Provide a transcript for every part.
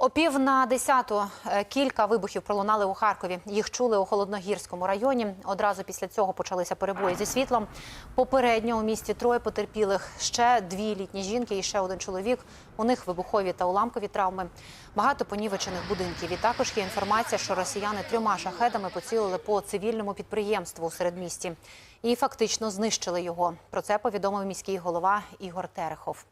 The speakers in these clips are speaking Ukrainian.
О пів на десяту е, кілька вибухів пролунали у Харкові. Їх чули у холодногірському районі. Одразу після цього почалися перебої зі світлом. Попередньо у місті троє потерпілих. Ще дві літні жінки і ще один чоловік. У них вибухові та уламкові травми. Багато понівечених будинків. І також є інформація, що росіяни трьома шахедами поцілили по цивільному підприємству у середмісті і фактично знищили його. Про це повідомив міський голова Ігор Терехов.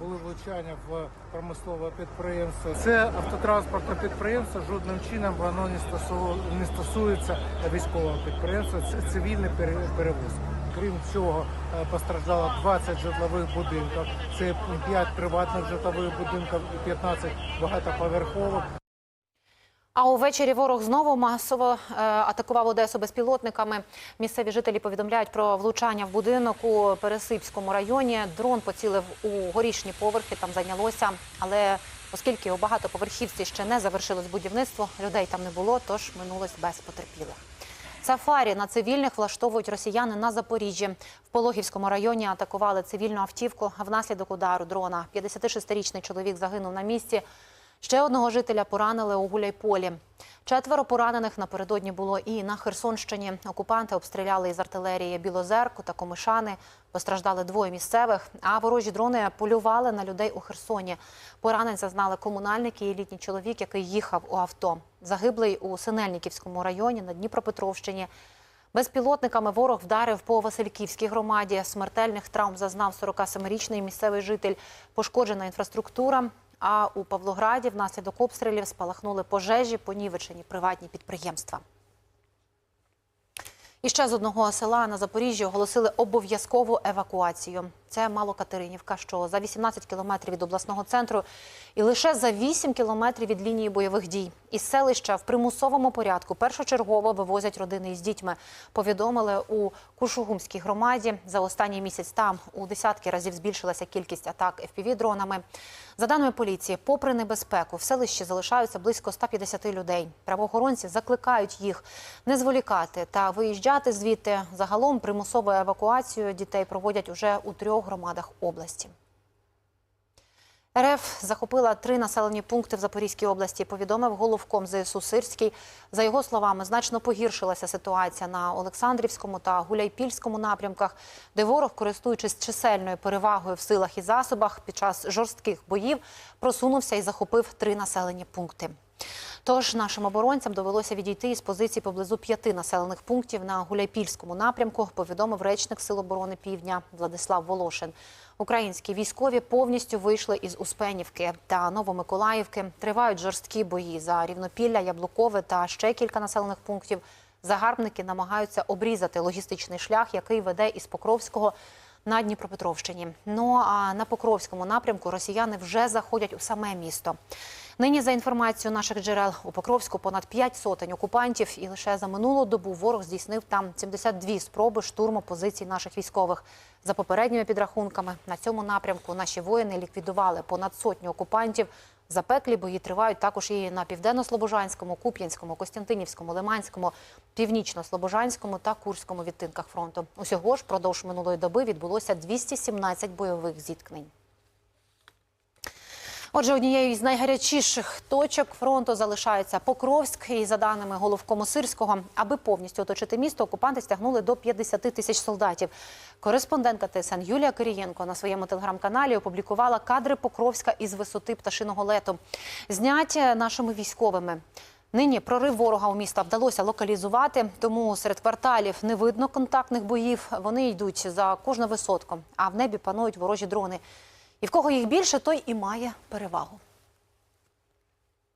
Були влучання в промислове підприємство. Це автотранспортне підприємство. Жодним чином воно не стосу- не стосується військового підприємства. Це цивільний пере- перевоз. Крім цього, е, постраждало 20 житлових будинків. Це 5 приватних житлових будинків і 15 багатоповерхових. А увечері ворог знову масово е, атакував Одесу безпілотниками. Місцеві жителі повідомляють про влучання в будинок у Пересипському районі. Дрон поцілив у горішні поверхи, там зайнялося. Але оскільки у багатоповерхівці ще не завершилось будівництво, людей там не було, тож минулось без потерпілих. Сафарі на цивільних влаштовують росіяни на Запоріжжі. В Пологівському районі атакували цивільну автівку. Внаслідок удару дрона 56-річний чоловік загинув на місці. Ще одного жителя поранили у Гуляйполі. Четверо поранених напередодні було і на Херсонщині. Окупанти обстріляли із артилерії Білозерку та Комишани. Постраждали двоє місцевих, а ворожі дрони полювали на людей у Херсоні. Поранень зазнали комунальники і літній чоловік, який їхав у авто. Загиблий у Синельниківському районі на Дніпропетровщині. Безпілотниками ворог вдарив по Васильківській громаді. Смертельних травм зазнав 47-річний місцевий житель. Пошкоджена інфраструктура. А у Павлограді внаслідок обстрілів спалахнули пожежі, понівечені приватні підприємства. І ще з одного села на Запоріжжі оголосили обов'язкову евакуацію. Це Малокатеринівка, що за 18 кілометрів від обласного центру і лише за 8 кілометрів від лінії бойових дій. Із селища в примусовому порядку першочергово вивозять родини із дітьми. Повідомили у Кушугумській громаді. За останній місяць там у десятки разів збільшилася кількість атак FPV-дронами. За даними поліції, попри небезпеку, в селищі залишаються близько 150 людей. Правоохоронці закликають їх не зволікати та виїжджати звідти. Загалом примусову евакуацію дітей проводять уже у трьох громадах області. РФ захопила три населені пункти в Запорізькій області. Повідомив головком ЗСУ Сирський. За його словами, значно погіршилася ситуація на Олександрівському та Гуляйпільському напрямках, де ворог, користуючись чисельною перевагою в силах і засобах, під час жорстких боїв просунувся і захопив три населені пункти. Тож нашим оборонцям довелося відійти із позицій поблизу п'яти населених пунктів на Гуляйпільському напрямку. Повідомив речник Сил оборони Півдня Владислав Волошин. Українські військові повністю вийшли із Успенівки та Новомиколаївки. Тривають жорсткі бої за рівнопілля, Яблукове та ще кілька населених пунктів. Загарбники намагаються обрізати логістичний шлях, який веде із Покровського на Дніпропетровщині. Ну а на Покровському напрямку росіяни вже заходять у саме місто. Нині, за інформацією наших джерел, у Покровську понад 5 сотень окупантів, і лише за минулу добу ворог здійснив там 72 спроби штурму позицій наших військових. За попередніми підрахунками на цьому напрямку наші воїни ліквідували понад сотню окупантів. Запеклі бої тривають також і на південно-слобожанському, Куп'янському, Костянтинівському, Лиманському, північно-слобожанському та Курському відтинках фронту. Усього ж продовж минулої доби відбулося 217 бойових зіткнень. Отже, однією із найгарячіших точок фронту залишається Покровськ. І за даними головкому Сирського, аби повністю оточити місто, окупанти стягнули до 50 тисяч солдатів. Кореспондентка ТСН Юлія Кирієнко на своєму телеграм-каналі опублікувала кадри Покровська із висоти пташиного лету, зняті нашими військовими. Нині прорив ворога у міста вдалося локалізувати, тому серед кварталів не видно контактних боїв. Вони йдуть за кожну висотку, а в небі панують ворожі дрони. І в кого їх більше, той і має перевагу.